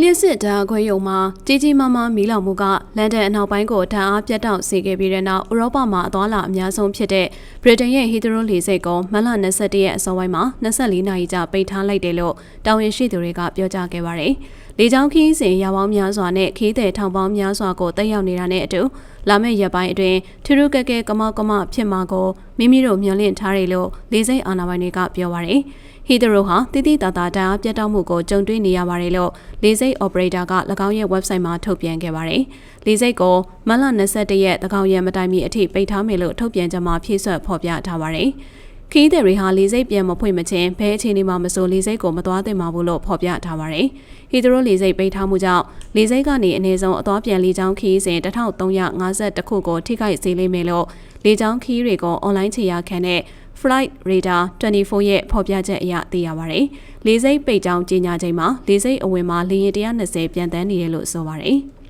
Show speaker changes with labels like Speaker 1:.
Speaker 1: လျှက်စစ်ဓာတ်ခွဲရုံမှာကြီးကြီးမားမားမီးလောင်မှုကလန်ဒန်အနောက်ပိုင်းကိုဓာတ်အားပြတ်တောက်စေခဲ့ပြီးတဲ့နောက်ဥရောပမှာအသွားလာအများဆုံးဖြစ်တဲ့ဗြိတိန်ရဲ့ဟီသရိုလေဆိပ်ကိုမတ်လ21ရက်အစောပိုင်းမှာ24နာရီကြာပိတ်ထားလိုက်တယ်လို့တာဝန်ရှိသူတွေကပြောကြားခဲ့ပါတယ်။လေကြောင်းခီးစဉ်ရပေါင်းများစွာနဲ့ခီးသည်ထောင်ပေါင်းများစွာကိုတက်ရောက်နေတာနဲ့အတူ လာမယ့်ရက်ပိုင်းအတွင်းထူးထူးကဲကဲကမောက်ကမဖြစ်မှာကိုမိမိတို့မျှော်လင့်ထားတယ်လို့လေဆိပ်အာဏာပိုင်တွေကပြောပါတယ်။ဟီဒရိုဟာတည်တည်တာတာတအားပြတ်တောက်မှုကိုကြုံတွေ့နေရပါတယ်လို့လေဆိပ် operator က၎င်းရဲ့ website မှာထုတ်ပြန်ခဲ့ပါတယ်။လေဆိပ်ကိုမတ်လ21ရက်တကောင်ရက်မတိုင်မီအထိပိတ်ထားမယ်လို့ထုတ်ပြန်ကြမှာဖြည့်ဆွတ်ဖော်ပြထားပါတယ်။ ခီးသည်တွေဟာလေဆိပ်ပြန်မဖွင့်မချင်းဘဲအခြေအနေမှာမဆိုလေဆိပ်ကိုမသွားသင့်ပါဘူးလို့ဖော်ပြထားပါတယ်။ဟီဒရိုလေဆိပ်ပိတ်ထားမှုကြောင့်လေဆိပ်ကနေအနည်းဆုံးအသွားပြန်လေကြောင်းခီးစဉ်1352ခုကိုထိခိုက်စေလိမ့်မယ်လို့လေကြောင်းခီးတွေကိုအွန်လိုင်းခြေရာခံတဲ့ Flight Radar 24ရဲ့ဖော်ပြချက်အရသိရပါတယ်။လေဆိပ်ပိတ်ကြောင်းကြေညာချိန်မှာလေဆိပ်အဝင်မှာလေယာဉ်120ပြန်တန်းနေတယ်လို့ဆိုပါတယ်။